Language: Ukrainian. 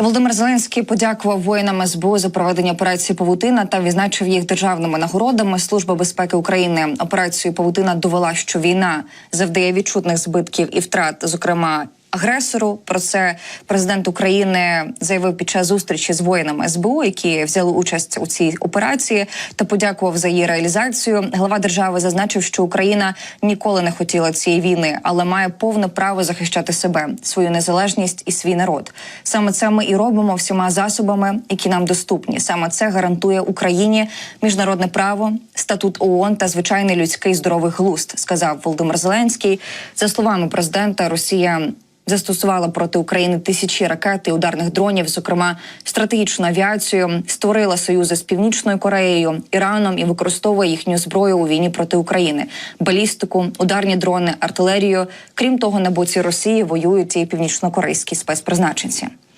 Володимир Зеленський подякував воїнам СБУ за проведення операції Павутина та відзначив їх державними нагородами. Служба безпеки України операцію Павутина довела, що війна завдає відчутних збитків і втрат, зокрема. Агресору про це президент України заявив під час зустрічі з воїнами СБУ, які взяли участь у цій операції, та подякував за її реалізацію. Глава держави зазначив, що Україна ніколи не хотіла цієї війни, але має повне право захищати себе, свою незалежність і свій народ. Саме це ми і робимо всіма засобами, які нам доступні. Саме це гарантує Україні міжнародне право, статут ООН та звичайний людський здоровий глузд, сказав Володимир Зеленський. За словами президента, Росія. Застосувала проти України тисячі ракет і ударних дронів, зокрема стратегічну авіацію, створила союзи з північною Кореєю, Іраном і використовує їхню зброю у війні проти України, балістику, ударні дрони, артилерію. Крім того, на боці Росії воюють і північнокорейські спецпризначенці.